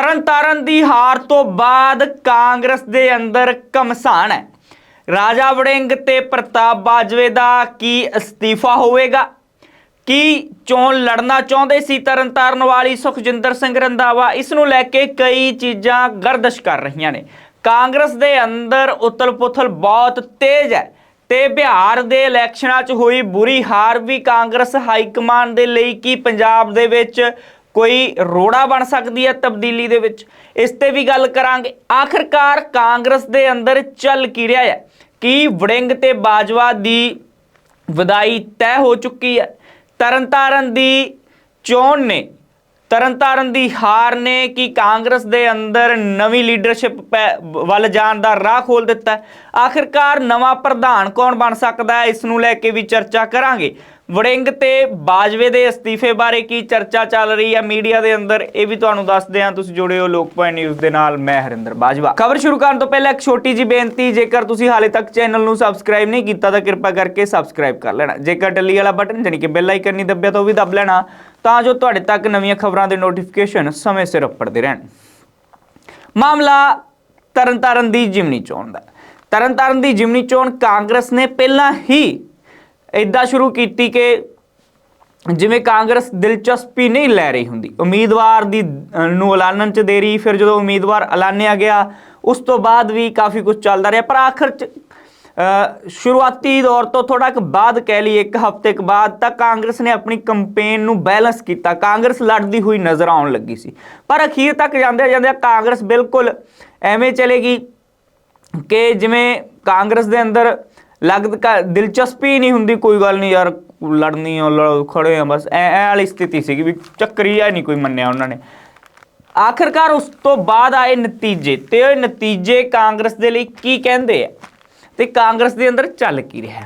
ਤਰਨਤਾਰਨ ਦੀ ਹਾਰ ਤੋਂ ਬਾਅਦ ਕਾਂਗਰਸ ਦੇ ਅੰਦਰ ਕਮਸਾਨ ਹੈ। ਰਾਜਾ ਵੜਿੰਗ ਤੇ ਪ੍ਰਤਾਪ ਬਾਜਵੇ ਦਾ ਕੀ ਅਸਤੀਫਾ ਹੋਵੇਗਾ? ਕੀ ਚੋਣ ਲੜਨਾ ਚਾਹੁੰਦੇ ਸੀ ਤਰਨਤਾਰਨ ਵਾਲੀ ਸੁਖਜਿੰਦਰ ਸਿੰਘ ਰੰਧਾਵਾ? ਇਸ ਨੂੰ ਲੈ ਕੇ ਕਈ ਚੀਜ਼ਾਂ ਗਰਦਸ਼ ਕਰ ਰਹੀਆਂ ਨੇ। ਕਾਂਗਰਸ ਦੇ ਅੰਦਰ ਉਤਲ-ਪੁਥਲ ਬਹੁਤ ਤੇਜ਼ ਹੈ ਤੇ ਬਿਹਾਰ ਦੇ ਇਲੈਕਸ਼ਨਾਂ 'ਚ ਹੋਈ ਬੁਰੀ ਹਾਰ ਵੀ ਕਾਂਗਰਸ ਹਾਈ ਕਮਾਂਡ ਦੇ ਲਈ ਕੀ ਪੰਜਾਬ ਦੇ ਵਿੱਚ ਕੋਈ ਰੋੜਾ ਬਣ ਸਕਦੀ ਹੈ ਤਬਦੀਲੀ ਦੇ ਵਿੱਚ। ਇਸ ਤੇ ਵੀ ਗੱਲ ਕਰਾਂਗੇ। ਆਖਰਕਾਰ ਕਾਂਗਰਸ ਦੇ ਅੰਦਰ ਚੱਲ ਕੀ ਰਿਹਾ ਹੈ? ਕੀ ਵੜਿੰਗ ਤੇ ਬਾਜਵਾ ਦੀ ਵਿਦਾਈ ਤੈਅ ਹੋ ਚੁੱਕੀ ਹੈ? ਤਰਨਤਾਰਨ ਦੀ ਚੋਣ ਨੇ, ਤਰਨਤਾਰਨ ਦੀ ਹਾਰ ਨੇ ਕਿ ਕਾਂਗਰਸ ਦੇ ਅੰਦਰ ਨਵੀਂ ਲੀਡਰਸ਼ਿਪ ਵੱਲ ਜਾਣ ਦਾ ਰਾਹ ਖੋਲ ਦਿੱਤਾ ਆਖਿਰਕਾਰ ਨਵਾਂ ਪ੍ਰਧਾਨ ਕੌਣ ਬਣ ਸਕਦਾ ਹੈ? ਇਸ ਨੂੰ ਲੈ ਕੇ ਵੀ ਚਰਚਾ ਕਰਾਂਗੇ। ਵੜਿੰਗ ਤੇ ਬਾਜਵੇ ਦੇ ਅਸਤੀਫੇ ਬਾਰੇ ਕੀ ਚਰਚਾ ਚੱਲ ਰਹੀ ਹੈ? ਮੀਡੀਆ ਦੇ ਅੰਦਰ ਇਹ ਵੀ ਤੁਹਾਨੂੰ ਦੱਸਦੇ ਹਾਂ। ਤੁਸੀਂ ਜੁੜੇ ਹੋ ਲੋਕ ਪੁਆਇੰਟ ਨਿਊਜ਼ ਦੇ ਨਾਲ। ਮੈਂ ਹਰਿੰਦਰ ਬਾਜਵਾ। ਖਬਰ ਸ਼ੁਰੂ ਕਰਨ ਤੋਂ ਪਹਿਲਾਂ ਇੱਕ ਛੋਟੀ ਜੀ ਬੇਨਤੀ, ਜੇਕਰ ਤੁਸੀਂ ਹਾਲੇ ਤੱਕ ਚੈਨਲ ਨੂੰ ਸਬਸਕ੍ਰਾਈਬ ਨਹੀਂ ਕੀਤਾ, ਤਾਂ ਕਿਰਪਾ ਕਰਕੇ ਸਬਸਕ੍ਰਾਈਬ ਕਰ ਲੈਣਾ। ਜੇਕਰ ਡੱਲੀ ਵਾਲਾ ਬਟਨ ਜਾਨੀ ਕਿ ਬੈਲ ਆਈਕਨ ਨਹੀਂ ਦੱਬਿਆ, ਤਾਂ ਉਹ ਵੀ ਦੱਬ ਲੈਣਾ। ਤਾਂ ਜੋ ਤੁਹਾਡੇ ਤੱਕ ਨਵੀਆਂ ਖਬਰਾਂ ਦੇ ਨੋਟੀਫਿਕੇਸ਼ਨ ਸਮੇਂ ਸਿਰ ਉੱਪਰਦੇ ਰਹਿਣ। ਮਾਮਲਾ ਤਰਨਤਾਰਨ ਦੀ ਜਿਮਨੀ ਚੋਣ ਦਾ ਤਰਨਤਾਰਨ ਦੀ ਜਿਮਨੀ ਚੋਣ ਕਾਂਗਰਸ ਨੇ ਪਹਿਲਾਂ ਹੀ ਇਦਾਂ ਸ਼ੁਰੂ ਕੀਤੀ ਕਿ ਜਿਵੇਂ ਕਾਂਗਰਸ ਦਿਲਚਸਪੀ ਨਹੀਂ ਲੈ ਰਹੀ ਹੁੰਦੀ। ਉਮੀਦਵਾਰ ਦੀ ਨੂੰ ਐਲਾਨਣ ਚ ਦੇਰੀ ਫਿਰ ਜਦੋਂ ਉਮੀਦਵਾਰ ਐਲਾਨਿਆ ਗਿਆ, ਉਸ ਤੋਂ ਬਾਅਦ ਵੀ ਕਾਫੀ ਕੁਝ ਚੱਲਦਾ ਰਿਹਾ। ਪਰ ਆਖਰ ਚ ਸ਼ੁਰੂਆਤੀ ਦੌਰ ਤੋਂ ਥੋੜਾ ਕੁ ਬਾਅਦ ਕਹਿ ਲਈ ਇੱਕ ਹਫ਼ਤੇ ਕੁ ਬਾਅਦ ਤਾਂ ਕਾਂਗਰਸ ਨੇ ਆਪਣੀ ਕੰਪੇਨ ਨੂੰ ਬੈਲੈਂਸ ਕੀਤਾ। ਕਾਂਗਰਸ ਲੜਦੀ ਹੋਈ ਨਜ਼ਰ ਆਉਣ ਲੱਗੀ ਸੀ। ਪਰ ਅਖੀਰ ਤੱਕ ਜਾਂਦੇ ਜਾਂਦੇ ਕਾਂਗਰਸ ਬਿਲਕੁਲ ਐਵੇਂ ਚਲੇਗੀ ਕਿ ਜਿਵੇਂ ਕਾਂਗਰਸ ਦੇ ਅੰਦਰ ਲੱਗਦ ਦਿਲਚਸਪੀ ਨਹੀਂ ਹੁੰਦੀ, ਕੋਈ ਗੱਲ ਨਹੀਂ ਯਾਰ, ਲੜਨੀ ਆ ਖੜੇ ਆ, ਬਸ ਐ ਐ ਵਾਲੀ ਸਥਿਤੀ ਸੀਗੀ ਵੀ ਚੱਕਰੀ ਆ ਨਹੀਂ ਕੋਈ ਮੰਨਿਆ ਉਹਨਾਂ ਨੇ। ਆਖਰਕਾਰ ਉਸ ਤੋਂ ਬਾਅਦ ਆਏ ਨਤੀਜੇ ਤੇ ਉਹ ਨਤੀਜੇ ਕਾਂਗਰਸ ਦੇ ਲਈ ਕੀ ਕਹਿੰਦੇ ਆ? ਤੇ ਕਾਂਗਰਸ ਦੇ ਅੰਦਰ ਚੱਲ ਕੀ ਰਿਹਾ?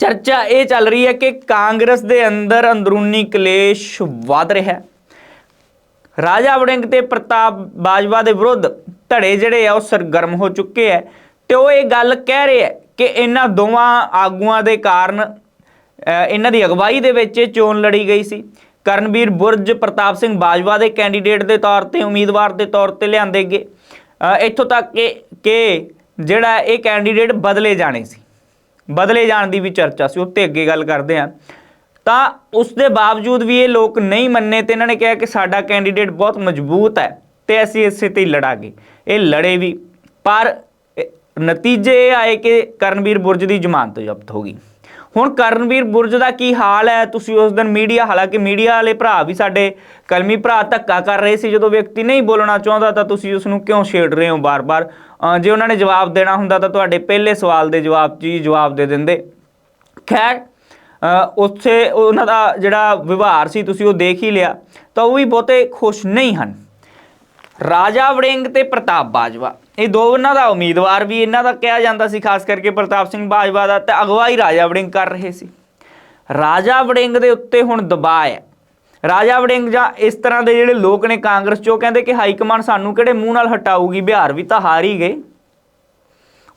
ਚਰਚਾ ਇਹ ਚੱਲ ਰਹੀ ਹੈ ਕਿ ਕਾਂਗਰਸ ਦੇ ਅੰਦਰ ਅੰਦਰੂਨੀ ਕਲੇਸ਼ ਵਧ ਰਿਹਾ ਰਾਜਾ ਵੜਿੰਗ ਤੇ ਪ੍ਰਤਾਪ ਬਾਜਵਾ ਦੇ ਵਿਰੁੱਧ ਧੜੇ ਜਿਹੜੇ ਆ, ਉਹ ਸਰਗਰਮ ਹੋ ਚੁੱਕੇ ਆ ਤੇ ਉਹ ਇਹ ਗੱਲ ਕਹਿ ਰਹੇ ਆ ਕਿ ਇਹਨਾਂ ਦੋਵਾਂ ਆਗੂਆਂ ਦੇ ਕਾਰਨ ਇਹਨਾਂ ਦੀ ਅਗਵਾਈ ਦੇ ਵਿੱਚ ਇਹ ਚੋਣ ਲੜੀ ਗਈ ਸੀ। ਕਰਨਵੀਰ ਬੁਰਜ, ਪ੍ਰਤਾਪ ਸਿੰਘ ਬਾਜਵਾ ਦੇ ਕੈਂਡੀਡੇਟ ਦੇ ਤੌਰ ਤੇ, ਉਮੀਦਵਾਰ ਦੇ ਤੌਰ ਤੇ ਲਿਆਂਦੇ ਗਏ। ਇੱਥੋਂ ਤੱਕ ਕਿ ਕਿ ਜਿਹੜਾ ਇਹ ਕੈਂਡੀਡੇਟ ਬਦਲੇ ਜਾਣੇ ਸੀ। ਬਦਲੇ ਜਾਣ ਦੀ ਵੀ ਚਰਚਾ ਸੀ, ਉੱਤੇ ਅੱਗੇ ਗੱਲ ਕਰਦੇ ਹਾਂ। ਤਾਂ ਉਸ ਦੇ ਬਾਵਜੂਦ ਵੀ ਇਹ ਲੋਕ ਨਹੀਂ ਮੰਨੇ ਤੇ ਇਹਨਾਂ ਨੇ ਕਿਹਾ ਕਿ ਸਾਡਾ ਕੈਂਡੀਡੇਟ ਬਹੁਤ ਮਜ਼ਬੂਤ ਹੈ ਤੇ ਅਸੀਂ ਇਸੇ ਤੇ ਹੀ ਲੜਾਂਗੇ। ਇਹ ਲੜੇ ਵੀ। ਪਰ ਨਤੀਜੇ ਇਹ ਆਏ ਕਿ ਕਰਨਵੀਰ ਬੁਰਜ ਦੀ ਜ਼ਮਾਨਤ ਜ਼ਬਤ ਹੋ ਗਈ। ਹੁਣ ਕਰਨਵੀਰ ਬੁਰਜ ਦਾ ਕੀ ਹਾਲ ਹੈ? ਤੁਸੀਂ ਉਸ ਦਿਨ ਮੀਡੀਆ, ਹਾਲਾਂਕਿ ਮੀਡੀਆ ਵਾਲੇ ਭਰਾ ਵੀ ਸਾਡੇ ਕਲਮੀ ਭਰਾ ਧੱਕਾ ਕਰ ਰਹੇ ਸੀ। ਜਦੋਂ ਵਿਅਕਤੀ ਨਹੀਂ ਬੋਲਣਾ ਚਾਹੁੰਦਾ ਤਾਂ ਤੁਸੀਂ ਉਸ ਨੂੰ ਕਿਉਂ ਛੇੜ ਰਹੇ ਹੋ ਬਾਰ-ਬਾਰ? ਜੇ ਉਹਨਾਂ ਨੇ ਜਵਾਬ ਦੇਣਾ ਹੁੰਦਾ ਤਾਂ ਤੁਹਾਡੇ ਪਹਿਲੇ ਸਵਾਲ ਦੇ ਜਵਾਬ 'ਚ ਹੀ ਜਵਾਬ ਦੇ ਦਿੰਦੇ। ਖੈਰ ਉੱਥੇ ਉਹਨਾਂ ਦਾ ਜਿਹੜਾ ਵਿਵਹਾਰ ਸੀ, ਤੁਸੀਂ ਉਹ ਦੇਖ ਹੀ ਲਿਆ, ਤਾਂ ਉਹ ਵੀ ਬਹੁਤੇ ਖੁਸ਼ ਨਹੀਂ ਹਨ। ਰਾਜਾ ਵੜਿੰਗ ਤੇ ਪ੍ਰਤਾਪ ਬਾਜਵਾ। ਇਹ ਦੋ ਉਹਨਾਂ ਦਾ ਉਮੀਦਵਾਰ ਵੀ ਇਹਨਾਂ ਦਾ ਕਿਹਾ ਜਾਂਦਾ ਸੀ ਖਾਸ ਕਰਕੇ ਪ੍ਰਤਾਪ ਸਿੰਘ ਬਾਜਵਾ ਦਾ ਤੇ ਅਗਵਾਈ ਰਾਜਾ ਵੜਿੰਗ ਕਰ ਰਹੇ ਸੀ ਰਾਜਾ ਵੜਿੰਗ ਦੇ ਉੱਤੇ ਹੁਣ ਦਬਾਅ ਹੈ ਰਾਜਾ ਵੜਿੰਗ ਜਾਂ ਇਸ ਤਰ੍ਹਾਂ ਦੇ ਜਿਹੜੇ ਲੋਕ ਨੇ ਕਾਂਗਰਸ ਚੋਂ ਕਹਿੰਦੇ ਕਿ ਹਾਈ ਕਮਾਂਡ ਸਾਨੂੰ ਕਿਹੜੇ ਮੂੰਹ ਨਾਲ ਹਟਾਊਗੀ ਬਿਹਾਰ ਵੀ ਤਾਂ ਹਾਰ ਹੀ ਗਏ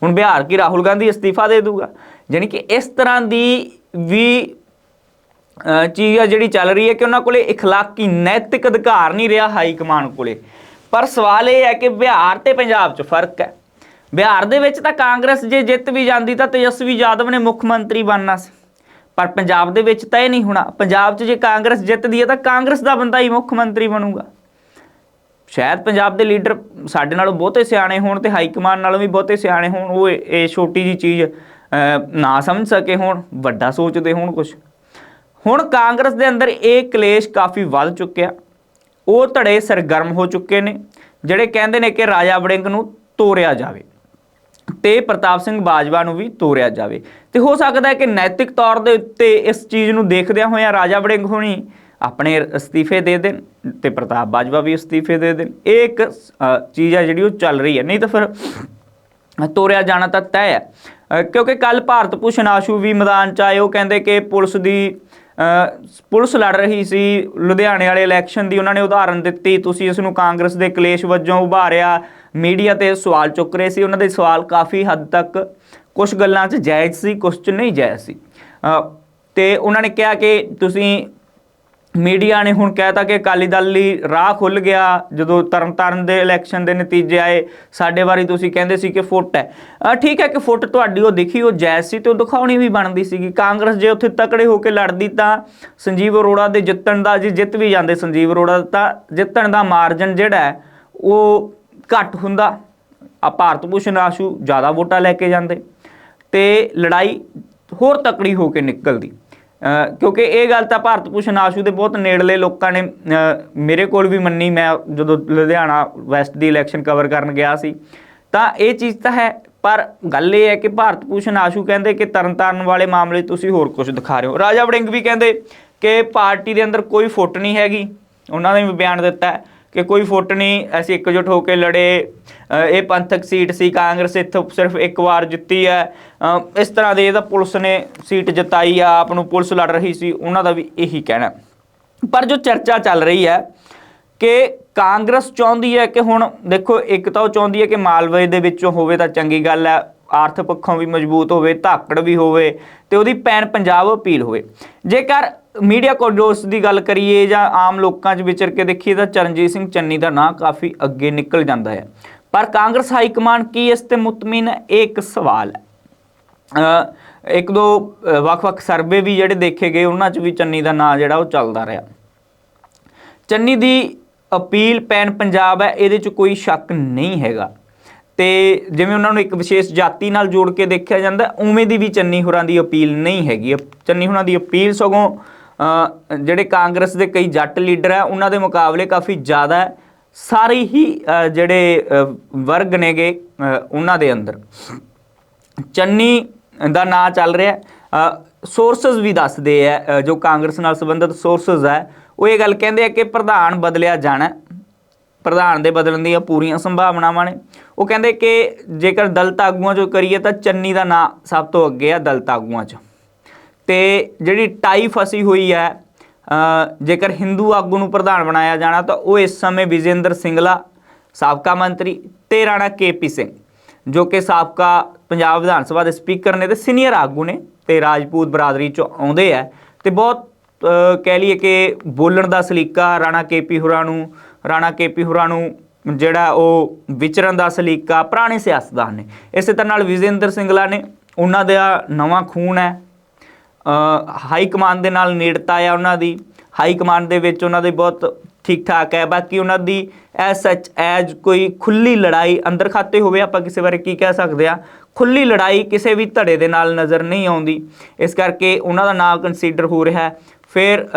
ਹੁਣ ਬਿਹਾਰ ਕੀ ਰਾਹੁਲ ਗਾਂਧੀ ਅਸਤੀਫਾ ਦੇ ਦੂਗਾ ਯਾਨੀ ਕਿ ਇਸ ਤਰ੍ਹਾਂ ਦੀ ਵੀ ਅ, ਚੀਜ਼ ਆ ਜਿਹੜੀ ਚੱਲ ਰਹੀ ਹੈ ਕਿ ਉਹਨਾਂ ਕੋਲੇ اخلاقی ਨੈਤਿਕ ਅਧਿਕਾਰ ਨਹੀਂ ਰਿਹਾ ਹਾਈ ਕਮਾਂਡ ਕੋਲੇ ਪਰ ਸਵਾਲ ਇਹ ਹੈ ਕਿ ਬਿਹਾਰ ਤੇ ਪੰਜਾਬ 'ਚ ਫ਼ਰਕ ਹੈ। ਬਿਹਾਰ ਦੇ ਵਿੱਚ ਤਾਂ ਕਾਂਗਰਸ ਜੇ ਜਿੱਤ ਵੀ ਜਾਂਦੀ ਤਾਂ ਤੇਜਸਵੀ ਯਾਦਵ ਨੇ ਮੁੱਖ ਮੰਤਰੀ ਬਣਨਾ ਸੀ। ਪਰ ਪੰਜਾਬ ਦੇ ਵਿੱਚ ਤਾਂ ਇਹ ਨਹੀਂ ਹੋਣਾ। ਪੰਜਾਬ 'ਚ ਜੇ ਕਾਂਗਰਸ ਜਿੱਤਦੀ ਹੈ ਤਾਂ ਕਾਂਗਰਸ ਦਾ ਬੰਦਾ ਹੀ ਮੁੱਖ ਮੰਤਰੀ ਬਣੂਗਾ। ਸ਼ਾਇਦ ਪੰਜਾਬ ਦੇ ਲੀਡਰ ਸਾਡੇ ਨਾਲੋਂ ਬਹੁਤੇ ਸਿਆਣੇ ਹੋਣ ਤੇ ਹਾਈ ਕਮਾਂਡ ਨਾਲੋਂ ਵੀ ਬਹੁਤੇ ਸਿਆਣੇ ਹੋਣ, ਉਹ ਇਹ ਛੋਟੀ ਜੀ ਚੀਜ਼ ਨਾ ਸਮਝ ਸਕੇ ਹੋਣ, ਵੱਡਾ ਸੋਚਦੇ ਹੋਣ ਕੁਝ ਹੁਣ ਕਾਂਗਰਸ ਦੇ ਅੰਦਰ ਇਹ ਕਲੇਸ਼ ਕਾਫੀ ਵੱਧ ਚੁੱਕਿਆ। ਉਹ ਧੜੇ ਸਰਗਰਮ ਹੋ ਚੁੱਕੇ ਨੇ, ਜਿਹੜੇ ਕਹਿੰਦੇ ਨੇ ਕਿ ਰਾਜਾ ਵੜਿੰਗ ਨੂੰ ਤੋੜਿਆ ਜਾਵੇ ਤੇ ਪ੍ਰਤਾਪ ਸਿੰਘ ਬਾਜਵਾ ਨੂੰ ਵੀ ਤੋੜਿਆ ਜਾਵੇ। ਤੇ ਹੋ ਸਕਦਾ ਹੈ ਕਿ ਨੈਤਿਕ ਤੌਰ ਦੇ ਉੱਤੇ ਇਸ ਚੀਜ਼ ਨੂੰ ਦੇਖਦਿਆਂ ਹੋਇਆਂ ਰਾਜਾ ਵੜਿੰਗ ਹੋਣੀ ਆਪਣੇ ਅਸਤੀਫੇ ਦੇ ਦੇਣ ਤੇ ਪ੍ਰਤਾਪ ਬਾਜਵਾ ਵੀ ਅਸਤੀਫੇ ਦੇ ਦੇਣ। ਇਹ ਇੱਕ ਚੀਜ਼ ਹੈ ਜਿਹੜੀ ਉਹ ਚੱਲ ਰਹੀ ਹੈ। ਨਹੀਂ ਤਾਂ ਫਿਰ ਤੋਰਿਆ ਜਾਣਾ ਤਾਂ ਤੈਅ ਹੈ। ਕਿਉਂਕਿ ਕੱਲ ਭਾਰਤ ਭੂਸ਼ਣ ਆਸ਼ੂ ਵੀ ਮੈਦਾਨ ਚ ਆਏ। ਉਹ ਕਹਿੰਦੇ ਕਿ ਪੁਲਿਸ ਦੀ ਪੁਲਿਸ ਲੜ ਰਹੀ ਸੀ ਲੁਧਿਆਣੇ ਵਾਲੇ ਇਲੈਕਸ਼ਨ ਦੀ ਉਹਨਾਂ ਨੇ ਉਦਾਹਰਨ ਦਿੱਤੀ ਤੁਸੀਂ ਇਸ ਨੂੰ ਕਾਂਗਰਸ ਦੇ ਕਲੇਸ਼ ਵਜੋਂ ਉਭਾਰਿਆ ਮੀਡੀਆ ਤੇ ਸਵਾਲ ਚੁੱਕ ਰਹੇ ਸੀ ਉਹਨਾਂ ਦੇ ਸਵਾਲ ਕਾਫੀ ਹੱਦ ਤੱਕ ਕੁਝ ਗੱਲਾਂ 'ਚ ਜਾਇਜ਼ ਸੀ ਕੁਝ 'ਚ ਨਹੀਂ ਜਾਇਜ਼ ਸੀ। ਅ, ਤੇ ਉਹਨਾਂ ਨੇ ਕਿਹਾ ਕਿ ਤੁਸੀਂ ਮੀਡੀਆ ਨੇ ਹੁਣ ਕਹਿਤਾ ਕਿ ਅਕਾਲੀ ਦਲ ਲਈ ਰਾਹ ਖੁੱਲ ਗਿਆ, ਜਦੋਂ ਤਰਨਤਾਰਨ ਦੇ ਇਲੈਕਸ਼ਨ ਦੇ ਨਤੀਜੇ ਆਏ, ਸਾਡੇ ਵਾਰੀ ਤੁਸੀਂ ਕਹਿੰਦੇ ਸੀ ਕਿ ਫੁੱਟ ਹੈ। ਠੀਕ ਹੈ ਕਿ ਫੁੱਟ ਤੁਹਾਡੀ ਉਹ ਦਿਖੀ, ਉਹ ਜਾਇਜ਼ ਸੀ ਤੇ ਉਹ ਦਿਖਾਉਣੀ ਵੀ ਬਣਦੀ ਸੀਗੀ। ਕਾਂਗਰਸ ਜੇ ਉੱਥੇ ਤਕੜੇ ਹੋ ਕੇ ਲੜਦੀ ਤਾਂ ਸੰਜੀਵ ਅਰੋੜਾ ਦੇ ਜਿੱਤਣ ਦਾ, ਜੀ ਜਿੱਤ ਵੀ ਜਾਂਦੇ ਸੰਜੀਵ ਅਰੋੜਾ, ਤਾਂ ਜਿੱਤਣ ਦਾ ਮਾਰਜਨ ਜਿਹੜਾ ਉਹ ਘੱਟ ਹੁੰਦਾ। ਆ ਭਾਰਤ ਭੂਸ਼ਣ ਆਸ਼ੂ ਜ਼ਿਆਦਾ ਵੋਟਾਂ ਲੈ ਕੇ ਜਾਂਦੇ ਤੇ ਲੜਾਈ ਹੋਰ ਤਕੜੀ ਹੋ ਕੇ ਨਿਕਲਦੀ। ਕਿਉਂਕਿ ਇਹ ਗੱਲ ਤਾਂ ਭਾਰਤ ਭੂਸ਼ਣ ਆਸ਼ੂ ਦੇ ਬਹੁਤ ਨੇੜਲੇ ਲੋਕਾਂ ਨੇ ਮੇਰੇ ਕੋਲ ਵੀ ਮੰਨੀ। ਮੈਂ ਜਦੋਂ ਲੁਧਿਆਣਾ ਵੈਸਟ ਦੀ ਇਲੈਕਸ਼ਨ ਕਵਰ ਕਰਨ ਗਿਆ ਸੀ। ਤਾਂ ਇਹ ਚੀਜ਼ ਤਾਂ ਹੈ, ਪਰ ਗੱਲ ਇਹ ਹੈ ਕਿ ਭਾਰਤ ਭੂਸ਼ਣ ਆਸ਼ੂ ਕਹਿੰਦੇ ਕਿ ਤਰਨਤਾਰਨ ਵਾਲੇ ਮਾਮਲੇ ਤੁਸੀਂ ਹੋਰ ਕੁਝ ਦਿਖਾ ਰਹੇ ਹੋ। ਰਾਜਾ ਵੜਿੰਗ ਵੀ ਕਹਿੰਦੇ ਕਿ ਪਾਰਟੀ ਦੇ ਅੰਦਰ ਕੋਈ ਫੁੱਟ ਨਹੀਂ ਹੈਗੀ, ਉਹਨਾਂ ਨੇ ਵੀ ਬਿਆਨ ਦਿੱਤਾ ਹੈ। ਕਿ ਕੋਈ ਫੁੱਟ ਨਹੀਂ, ਅਸੀਂ ਇਕਜੁੱਟ ਹੋ ਕੇ ਲੜੇ। ਇਹ ਪੰਥਕ ਸੀਟ ਸੀ, ਕਾਂਗਰਸ ਇੱਥੋਂ ਸਿਰਫ ਇੱਕ ਵਾਰ ਜਿੱਤੀ ਹੈ। ਇਸ ਤਰ੍ਹਾਂ ਦੇ ਇਹਦਾ ਪੁਲਿਸ ਨੇ ਸੀਟ ਜਿਤਾਈ ਆ, ਆਪ ਨੂੰ ਪੁਲਿਸ ਲੜ ਰਹੀ ਸੀ, ਉਹਨਾਂ ਦਾ ਵੀ ਇਹੀ ਕਹਿਣਾ। ਪਰ ਜੋ ਚਰਚਾ ਚੱਲ ਰਹੀ ਹੈ ਕਿ ਕਾਂਗਰਸ ਚਾਹੁੰਦੀ ਹੈ ਕਿ ਹੁਣ ਦੇਖੋ, ਇੱਕ ਤਾਂ ਉਹ ਚਾਹੁੰਦੀ ਹੈ ਕਿ ਮਾਲਵੇ ਦੇ ਵਿੱਚੋਂ ਹੋਵੇ ਤਾਂ ਚੰਗੀ ਗੱਲ ਹੈ, ਆਰਥਿਕ ਪੱਖੋਂ ਵੀ ਮਜ਼ਬੂਤ ਹੋਵੇ, ਧਾਕੜ ਵੀ ਹੋਵੇ ਤੇ ਉਹਦੀ ਪੈਨ ਪੰਜਾਬ ਅਪੀਲ ਹੋਵੇ। ਜੇਕਰ ਮੀਡੀਆ ਕੋਡੋਸ ਦੀ ਗੱਲ ਕਰੀਏ ਜਾਂ ਆਮ ਲੋਕਾਂ 'ਚ ਵਿਚਰ ਕੇ ਦੇਖੀਏ ਤਾਂ ਚਰਨਜੀਤ ਸਿੰਘ ਚੰਨੀ ਦਾ ਨਾਂ ਕਾਫੀ ਅੱਗੇ ਨਿਕਲ ਜਾਂਦਾ ਹੈ। ਪਰ ਕਾਂਗਰਸ ਹਾਈ ਕਮਾਂਡ ਕੀ ਇਸ ਤੇ ਮੁਤਮਿਨ? ਹੈ ਇਹ ਇੱਕ ਸਵਾਲ ਹੈ। ਇੱਕ ਦੋ ਵੱਖ-ਵੱਖ ਸਰਵੇ ਵੀ ਜਿਹੜੇ ਦੇਖੇ ਗਏ, ਉਹਨਾਂ 'ਚ ਵੀ ਚੰਨੀ ਦਾ ਨਾਂ ਜਿਹੜਾ ਉਹ ਚੱਲਦਾ ਰਿਹਾ। ਚੰਨੀ ਦੀ ਅਪੀਲ ਪੈਨ ਪੰਜਾਬ ਹੈ, ਇਹਦੇ 'ਚ ਕੋਈ ਸ਼ੱਕ ਨਹੀਂ ਹੈਗਾ। ਤੇ ਜਿਵੇਂ ਉਹਨਾਂ ਨੂੰ ਇੱਕ ਵਿਸ਼ੇਸ਼ ਜਾਤੀ ਨਾਲ ਜੋੜ ਕੇ ਦੇਖਿਆ ਜਾਂਦਾ, ਉਵੇਂ ਦੀ ਵੀ ਚੰਨੀ ਹੋਰਾਂ ਦੀ ਅਪੀਲ ਨਹੀਂ ਹੈਗੀ। ਅਪ- ਚੰਨੀ ਹੋਰਾਂ ਦੀ ਅਪੀਲ ਸਗੋਂ ਜਿਹੜੇ ਕਾਂਗਰਸ ਦੇ ਕਈ ਜੱਟ ਲੀਡਰ ਹੈ, ਉਹਨਾਂ ਦੇ ਮੁਕਾਬਲੇ ਕਾਫੀ ਜ਼ਿਆਦਾ ਹੈ। ਸਾਰੇ ਹੀ ਜਿਹੜੇ ਵਰਗ ਨੇਗੇ ਉਹਨਾਂ ਦੇ ਅੰਦਰ। ਚੰਨੀ ਦਾ ਨਾਂ ਚੱਲ ਰਿਹਾ ਸੋਰਸਸ ਵੀ ਦੱਸਦੇ ਆ ਜੋ ਕਾਂਗਰਸ ਨਾਲ ਸੰਬੰਧਿਤ ਸੋਰਸਸ ਹੈ, ਉਹ ਇਹ ਗੱਲ ਕਹਿੰਦੇ ਆ ਕਿ ਪ੍ਰਧਾਨ ਬਦਲਿਆ ਜਾਣਾ ਪ੍ਰਧਾਨ ਦੇ ਬਦਲਣ ਦੀਆਂ ਪੂਰੀਆਂ ਸੰਭਾਵਨਾਵਾਂ ਨੇ। ਉਹ ਕਹਿੰਦੇ ਕਿ ਜੇਕਰ ਦਲਤ ਆਗੂਆਂ ਚੋਂ ਕਰੀਏ ਤਾਂ ਚੰਨੀ ਦਾ ਨਾਂ ਸਭ ਤੋਂ ਅੱਗੇ ਆ ਦਲਤ ਆਗੂਆਂ 'ਚ। ਤੇ ਜਿਹੜੀ ਟਾਈ ਫਸੀ ਹੋਈ ਹੈ ਜੇਕਰ ਹਿੰਦੂ ਆਗੂ ਨੂੰ ਪ੍ਰਧਾਨ ਬਣਾਇਆ ਜਾਣਾ, ਤਾਂ ਉਹ ਇਸ ਸਮੇਂ ਵਿਜੇਂਦਰ ਸਿੰਗਲਾ, ਸਾਬਕਾ ਮੰਤਰੀ ਤੇ ਰਾਣਾ ਕੇਪੀ ਸਿੰਘ, ਜੋ ਕਿ ਸਾਬਕਾ ਪੰਜਾਬ ਵਿਧਾਨ ਸਭਾ ਦੇ ਸਪੀਕਰ ਨੇ ਤੇ ਸੀਨੀਅਰ ਆਗੂ ਨੇ ਤੇ ਰਾਜਪੂਤ ਬਰਾਦਰੀ ਚੋਂ ਆਉਂਦੇ ਆ। ਤੇ ਬਹੁਤ ਕਹਿ ਲਈਏ ਕਿ ਬੋਲਣ ਦਾ ਸਲੀਕਾ ਰਾਣਾ ਕੇਪੀ ਹੁਰਾਂ ਨੂੰ, ਰਾਣਾ ਕੇਪੀ ਹੁਰਾਂ ਨੂੰ, ਜਿਹੜਾ ਉਹ ਵਿਚਰਨ ਦਾ ਸਲੀਕਾ, ਪੁਰਾਣੇ ਸਿਆਸਤਦਾਨ ਨੇ। ਇਸੇ ਤਰ੍ਹਾਂ ਨਾਲ ਵਿਜੇਂਦਰ ਸਿੰਗਲਾ ਨੇ, ਉਹਨਾਂ ਦਾ ਨਵਾਂ ਖੂਨ ਹੈ ਹਾਈ ਕਮਾਂਡ ਦੇ ਨਾਲ ਨੇੜਤਾ ਆ ਉਹਨਾਂ ਦੀ। ਹਾਈ ਕਮਾਂਡ ਦੇ ਵਿੱਚ ਉਹਨਾਂ ਦੇ ਬਹੁਤ ਠੀਕ ਠਾਕ ਹੈ ਬਾਕੀ ਉਹਨਾਂ ਦੀ ਐਸ ਸੱਚ ਐਜ ਕੋਈ ਖੁੱਲੀ ਲੜਾਈ ਅੰਦਰ ਖਾਤੇ ਹੋਵੇ ਆਪਾਂ ਕਿਸੇ ਬਾਰੇ ਕੀ ਕਹਿ ਸਕਦੇ ਆ? ਖੁੱਲੀ ਲੜਾਈ ਕਿਸੇ ਵੀ ਧੜੇ ਦੇ ਨਾਲ ਨਜ਼ਰ ਨਹੀਂ ਆਉਂਦੀ। ਇਸ ਕਰਕੇ ਉਹਨਾਂ ਦਾ ਨਾਮ ਕੰਸੀਡਰ ਹੋ ਰਿਹਾ ਹੈ। ਫਿਰ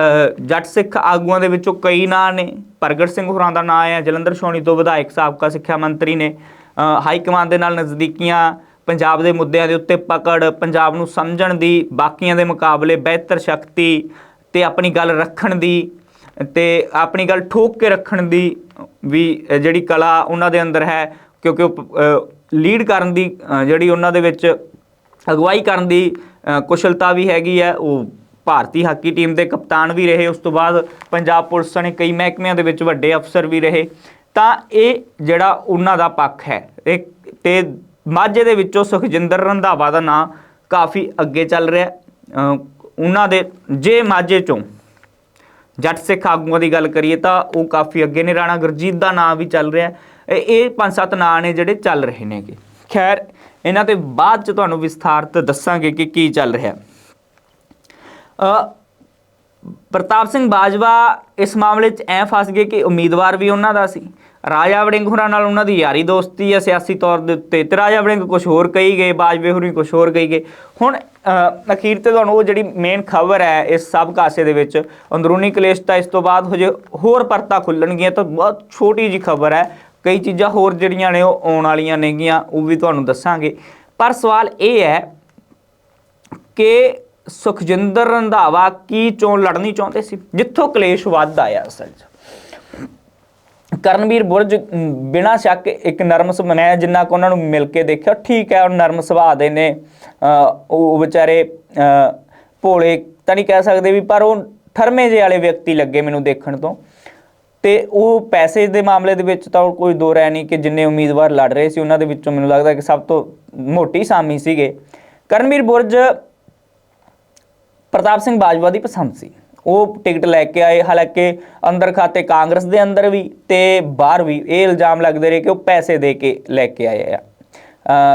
ਜੱਟ ਸਿੱਖ ਆਗੂਆਂ ਦੇ ਵਿੱਚੋਂ ਕਈ ਨਾਂ ਨੇ। ਪ੍ਰਗਟ ਸਿੰਘ ਹੋਰਾਂ ਦਾ ਨਾਂ ਹੈ ਜਲੰਧਰ ਛੋਣੀ ਤੋਂ ਵਿਧਾਇਕ ਸਾਬਕਾ ਸਿੱਖਿਆ ਮੰਤਰੀ ਨੇ। ਅ, ਹਾਈ ਕਮਾਂਡ ਦੇ ਨਾਲ ਨਜ਼ਦੀਕੀਆਂ ਪੰਜਾਬ ਦੇ ਮੁੱਦਿਆਂ ਦੇ ਉੱਤੇ ਪਕੜ, ਪੰਜਾਬ ਨੂੰ ਸਮਝਣ ਦੀ, ਬਾਕੀਆਂ ਦੇ ਮੁਕਾਬਲੇ ਬਿਹਤਰ ਸ਼ਕਤੀ ਤੇ ਆਪਣੀ ਗੱਲ ਰੱਖਣ ਦੀ ਤੇ ਆਪਣੀ ਗੱਲ ਠੋਕ ਕੇ ਰੱਖਣ ਦੀ ਵੀ ਜਿਹੜੀ ਕਲਾ ਉਹਨਾਂ ਦੇ ਅੰਦਰ ਹੈ, ਕਿਉਂਕਿ ਉਹ ਲੀਡ ਕਰਨ ਦੀ ਜਿਹੜੀ ਉਹਨਾਂ ਦੇ ਵਿੱਚ ਅਗਵਾਈ ਕਰਨ ਦੀ ਕੁਸ਼ਲਤਾ ਵੀ ਹੈਗੀ ਹੈ। ਉਹ ਭਾਰਤੀ ਹਾਕੀ ਟੀਮ ਦੇ ਕਪਤਾਨ ਵੀ ਰਹੇ। ਉਸ ਤੋਂ ਬਾਅਦ ਪੰਜਾਬ ਪੁਲਿਸ ਨੇ ਕਈ ਮਹਿਕਮਿਆਂ ਦੇ ਵਿੱਚ ਵੱਡੇ ਅਫਸਰ ਵੀ ਰਹੇ। ਤਾਂ ਇਹ ਜਿਹੜਾ ਉਹਨਾਂ ਦਾ ਪੱਖ ਹੈ, ਇਹ ਤੇ ਮਾਝੇ ਦੇ ਵਿੱਚੋਂ ਸੁਖਜਿੰਦਰ ਰੰਧਾਵਾ ਦਾ ਨਾਂ ਕਾਫੀ ਅੱਗੇ ਚੱਲ ਰਿਹਾ ਉਹਨਾਂ ਦੇ ਜੇ ਮਾਝੇ ਚੋਂ ਜੱਟ ਸਿੱਖ ਆਗੂਆਂ ਦੀ ਗੱਲ ਕਰੀਏ ਤਾਂ ਉਹ ਕਾਫੀ ਅੱਗੇ ਨੇ। ਰਾਣਾ ਗੁਰਜੀਤ ਦਾ ਨਾਂ ਵੀ ਚੱਲ ਰਿਹਾ ਇਹ ਇਹ ਪੰਜ ਸੱਤ ਨਾਂ ਨੇ ਜਿਹੜੇ ਚੱਲ ਰਹੇ ਨੇਗੇ। ਖੈਰ, ਇਹਨਾਂ ਤੇ ਬਾਅਦ ਚ ਤੁਹਾਨੂੰ ਵਿਸਥਾਰਤ ਦੱਸਾਂਗੇ ਕਿ ਕੀ ਚੱਲ ਰਿਹਾ ਅ ਪ੍ਰਤਾਪ ਸਿੰਘ ਬਾਜਵਾ ਇਸ ਮਾਮਲੇ 'ਚ ਐ ਫਸ ਗਏ ਕਿ ਉਮੀਦਵਾਰ ਵੀ ਉਹਨਾਂ ਦਾ ਸੀ। ਰਾਜਾ ਵੜਿੰਗ ਹੋਰਾਂ ਨਾਲ ਉਹਨਾਂ ਦੀ ਯਾਰੀ ਦੋਸਤੀ ਹੈ ਸਿਆਸੀ ਤੌਰ ਦੇ ਉੱਤੇ ਤੇ ਰਾਜਾ ਵੜਿੰਗ ਕੁਝ ਹੋਰ ਕਹੀ ਗਏ, ਬਾਜਵੇ ਹੋਰੀ ਕੁਝ ਹੋਰ ਕਹੀ ਗਏ। ਹੁਣ ਅਖੀਰ ਤੇ ਤੁਹਾਨੂੰ ਉਹ ਜਿਹੜੀ ਮੇਨ ਖਬਰ ਹੈ ਇਸ ਸਭ ਕਾਸੇ ਦੇ ਵਿੱਚ ਅੰਦਰੂਨੀ ਕਲੇਸ਼ ਤਾਂ ਇਸ ਤੋਂ ਬਾਅਦ ਹਜੇ ਹੋਰ ਪਰਤਾਂ ਖੁੱਲਣਗੀਆਂ ਤਾਂ ਬਹੁਤ ਛੋਟੀ ਜੀ ਖਬਰ ਹੈ। ਕਈ ਚੀਜ਼ਾਂ ਹੋਰ ਜਿਹੜੀਆਂ ਨੇ ਉਹ ਆਉਣ ਵਾਲੀਆਂ ਨੇਗੀਆਂ, ਉਹ ਵੀ ਤੁਹਾਨੂੰ ਦੱਸਾਂਗੇ। ਪਰ ਸਵਾਲ ਇਹ ਹੈ ਕਿ ਸੁਖਜਿੰਦਰ ਰੰਧਾਵਾ ਕੀ ਚੋਣ ਲੜਨੀ ਚਾਹੁੰਦੇ ਸੀ? ਜਿੱਥੋਂ ਕਲੇਸ਼ ਵੱਧ ਆਇਆ ਅਸਲ 'ਚ। ਕਰਨਵੀਰ ਬੁਰਜ ਅਮ, ਬਿਨਾਂ ਸ਼ੱਕ ਇੱਕ ਨਰਮ ਸੁਭਾਅ ਜਿੰਨਾ ਕੋ ਉਹਨਾਂ ਨੂੰ ਮਿਲ ਕੇ ਦੇਖਿਆ ਠੀਕ ਹੈ ਉਹ ਨਰਮ ਸੁਭਾਅ ਦੇ ਨੇ ਉਹ ਵਿਚਾਰੇ ਭੋਲੇ ਤਾਂ ਨਹੀਂ ਕਹਿ ਸਕਦੇ ਵੀ ਪਰ ਉਹ ਠਰਮੇ ਜਿਹੇ ਵਾਲੇ ਵਿਅਕਤੀ ਲੱਗੇ ਮੈਨੂੰ ਦੇਖਣ ਤੋਂ। ਤੇ ਉਹ ਪੈਸੇ ਦੇ ਮਾਮਲੇ ਦੇ ਵਿੱਚ ਤਾਂ ਕੋਈ ਦੋ ਰਹਿ ਨਹੀਂ ਕਿ ਜਿੰਨੇ ਉਮੀਦਵਾਰ ਲੜ ਰਹੇ ਸੀ ਉਹਨਾਂ ਦੇ ਵਿੱਚੋਂ ਮੈਨੂੰ ਲੱਗਦਾ ਕਿ ਸਭ ਤੋਂ ਮੋਟੀ ਸਾਮੀ ਸੀਗੇ। ਕਰਨਵੀਰ ਬੁਰਜ ਪ੍ਰਤਾਪ ਸਿੰਘ ਬਾਜਵਾ ਦੀ ਪਸੰਦ ਸੀ। ਉਹ ਟਿਕਟ ਲੈ ਕੇ ਆਏ, ਹਾਲਾਂਕਿ ਅੰਦਰ ਖਾਤੇ ਕਾਂਗਰਸ ਦੇ ਅੰਦਰ ਵੀ ਤੇ ਬਾਹਰ ਵੀ ਇਹ ਇਲਜ਼ਾਮ ਲੱਗਦੇ ਰਹੇ ਕਿ ਉਹ ਪੈਸੇ ਦੇ ਕੇ ਲੈ ਕੇ ਆਏ ਆ।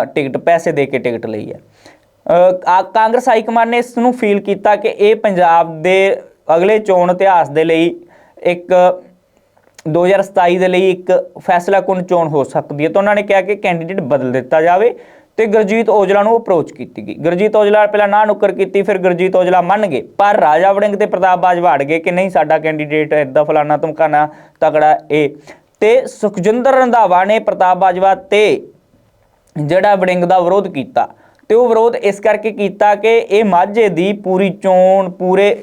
ਟਿਕਟ, ਪੈਸੇ ਦੇ ਕੇ ਟਿਕਟ ਲਈ ਆ- ਕਾਂਗਰਸ ਹਾਈ ਕਮਾਂਡ ਨੇ ਇਸ ਨੂੰ ਫੀਲ ਕੀਤਾ ਕਿ ਇਹ ਪੰਜਾਬ ਦੇ ਅਗਲੇ ਚੋਣ ਇਤਿਹਾਸ ਦੇ ਲਈ ਇੱਕ 2027 ਦੇ ਲਈ ਇੱਕ ਫੈਸਲਾ ਕੁਨ ਚੋਣ ਹੋ ਸਕਦੀ ਹੈ। ਤਾਂ ਉਹਨਾਂ ਨੇ ਕਿਹਾ ਕਿ ਕੈਂਡੀਡੇਟ ਬਦਲ ਦਿੱਤਾ ਜਾਵੇ। ਤੇ ਗੁਰਜੀਤ ਔਜਲਾ ਨੂੰ ਅਪਰੋਚ ਕੀਤੀ ਗਈ। ਗੁਰਜੀਤ ਔਜਲਾ ਪਹਿਲਾਂ ਨਾ ਨੁੱਕਰ ਕੀਤੀ, ਫਿਰ ਗੁਰਜੀਤ ਔਜਲਾ ਮੰਨ ਗਏ। ਪਰ ਰਾਜਾ ਵੜਿੰਗ ਤੇ ਪ੍ਰਤਾਪ ਬਾਜਵਾ ਅੜ ਗਏ ਕਿ ਨਹੀਂ, ਸਾਡਾ ਕੈਂਡੀਡੇਟ ਇਦਾਂ ਫਲਾਣਾ ਧਮਕਾਣਾ ਤਗੜਾ ਇਹ ਤੇ ਸੁਖਜਿੰਦਰ ਰੰਧਾਵਾ ਨੇ ਪ੍ਰਤਾਪ ਬਾਜਵਾ ਤੇ ਜਿਹੜਾ ਵੜਿੰਗ ਦਾ ਵਿਰੋਧ ਕੀਤਾ, ਤੇ ਉਹ ਵਿਰੋਧ ਇਸ ਕਰਕੇ ਕੀਤਾ ਕਿ ਇਹ ਮਾਝੇ ਦੀ ਪੂਰੀ ਚੋਣ, ਪੂਰੇ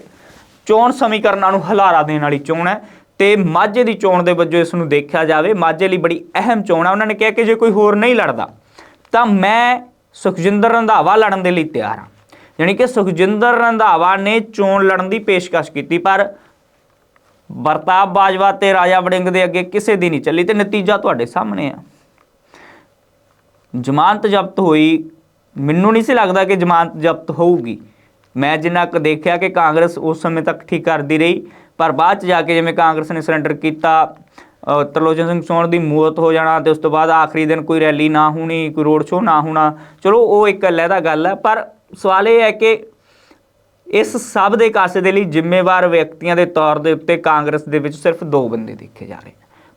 ਚੋਣ ਸਮੀਕਰਨਾਂ ਨੂੰ ਹਲਾਰਾ ਦੇਣ ਵਾਲੀ ਚੋਣ ਹੈ। ਤੇ ਮਾਝੇ ਦੀ ਚੋਣ ਦੇ ਵਜੋਂ ਇਸ ਨੂੰ ਦੇਖਿਆ ਜਾਵੇ, ਮਾਝੇ ਲਈ ਬੜੀ ਅਹਿਮ ਚੋਣ ਹੈ। ਉਹਨਾਂ ਨੇ ਕਿਹਾ ਕਿ ਜੇ ਕੋਈ ਹੋਰ ਨਹੀਂ ਲੜਦਾ ਤਾਂ ਮੈਂ ਸੁਖਜਿੰਦਰ ਰੰਧਾਵਾ ਲੜਨ ਦੇ ਲਈ ਤਿਆਰ ਹਾਂ। ਯਾਨੀ ਕਿ ਸੁਖਜਿੰਦਰ ਰੰਧਾਵਾ ਨੇ ਚੋਣ ਲੜਨ ਦੀ ਪੇਸ਼ਕਸ਼ ਕੀਤੀ, ਪਰ ਵਰਤਾਬ ਬਾਜਵਾ ਤੇ ਰਾਜਾ ਵੜਿੰਗ ਦੇ ਅੱਗੇ ਕਿਸੇ ਦੀ ਨਹੀਂ ਚੱਲੀ ਤੇ ਨਤੀਜਾ ਤੁਹਾਡੇ ਸਾਹਮਣੇ ਆ। ਜ਼ਮਾਨਤ ਜ਼ਬਤ ਹੋਈ, ਮੈਨੂੰ ਨਹੀਂ ਸੀ ਲੱਗਦਾ ਕਿ ਜ਼ਮਾਨਤ ਜ਼ਬਤ ਹੋਊਗੀ। ਮੈਂ ਜਿੰਨਾ ਕੁ ਦੇਖਿਆ ਕਿ ਕਾਂਗਰਸ ਉਸ ਸਮੇਂ ਤੱਕ ਠੀਕ ਕਰਦੀ ਰਹੀ, ਪਰ ਬਾਅਦ ਚ ਜਾ ਕੇ ਜਿਵੇਂ ਕਾਂਗਰਸ ਨੇ ਸਰੈਂਡਰ ਕੀਤਾ ਤਰਲੋਚਨ ਸਿੰਘ ਸੋਹਣ ਦੀ ਮੌਤ ਹੋ ਜਾਣਾ ਤੇ ਉਸ ਤੋਂ ਬਾਅਦ ਆਖਰੀ ਦਿਨ ਕੋਈ ਰੈਲੀ ਨਾ ਹੋਣੀ, ਕੋਈ ਰੋਡ ਸ਼ੋਅ ਨਾ ਹੋਣਾ। ਚਲੋ, ਉਹ ਇੱਕ ਅਲੱਗਾ ਗੱਲ ਹੈ, ਪਰ ਸਵਾਲ ਇਹ ਹੈ ਕਿ ਇਸ ਸਭ ਦੇ ਕਾਸੇ ਦੇ ਲਈ ਜ਼ਿੰਮੇਵਾਰ ਵਿਅਕਤੀਆਂ ਦੇ ਤੌਰ ਦੇ ਉੱਤੇ ਕਾਂਗਰਸ ਦੇ ਵਿੱਚ ਸਿਰਫ ਦੋ ਬੰਦੇ ਦੇਖੇ ਜਾ ਰਹੇ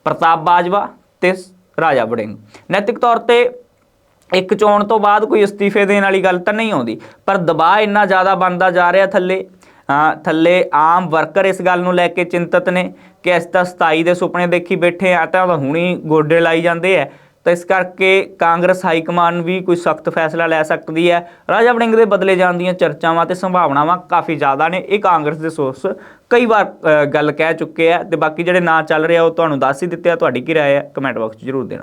ਪ੍ਰਤਾਪ ਬਾਜਵਾ ਤੇ ਰਾਜਾ ਵੜਿੰਗ। ਨੈਤਿਕ ਤੌਰ ਤੇ ਇੱਕ ਚੋਣ ਤੋਂ ਬਾਅਦ ਕੋਈ ਅਸਤੀਫੇ ਦੇਣ ਵਾਲੀ ਗੱਲ ਤਾਂ ਨਹੀਂ ਆਉਂਦੀ, ਪਰ ਦਬਾਅ ਇੰਨਾ ਜ਼ਿਆਦਾ ਬਣਦਾ ਜਾ ਰਿਹਾ ਥੱਲੇ ਥੱਲੇ ਆਮ ਵਰਕਰ ਇਸ ਗੱਲ ਨੂੰ ਲੈ ਕੇ ਚਿੰਤਤ ਨੇ ਕਿ ਅਸੀਂ ਤਾਂ 27 ਦੇ ਸੁਪਨੇ ਦੇਖੀ ਬੈਠੇ ਆ ਤਾਂ ਹੁਣੀ ਗੋਡੇ ਲਾਈ ਜਾਂਦੇ ਆ। ਤਾਂ ਇਸ ਕਰਕੇ ਕਾਂਗਰਸ ਹਾਈ ਕਮਾਂਡ ਵੀ ਕੋਈ ਸਖਤ ਫੈਸਲਾ ਲੈ ਸਕਦੀ ਹੈ। ਰਾਜਾ ਵੜਿੰਗ ਦੇ ਬਦਲੇ ਜਾਣ ਦੀਆਂ ਚਰਚਾਵਾਂ ਤੇ ਸੰਭਾਵਨਾਵਾਂ ਕਾਫੀ ਜ਼ਿਆਦਾ ਨੇ, ਇਹ ਕਾਂਗਰਸ ਦੇ ਸੋਰਸ ਕਈ ਵਾਰ ਗੱਲ ਕਹਿ ਚੁੱਕੇ ਆ ਤੇ ਬਾਕੀ ਜਿਹੜੇ ਨਾਂ ਚੱਲ ਰਿਹਾ ਉਹ ਤੁਹਾਨੂੰ ਦੱਸ ਹੀ ਦਿੱਤੇ ਆ। ਤੁਹਾਡੀ ਕੀ ਰਾਏ ਹੈ? ਕਮੈਂਟ ਬਾਕਸ 'ਚ ਜ਼ਰੂਰ ਦੇਣਾ।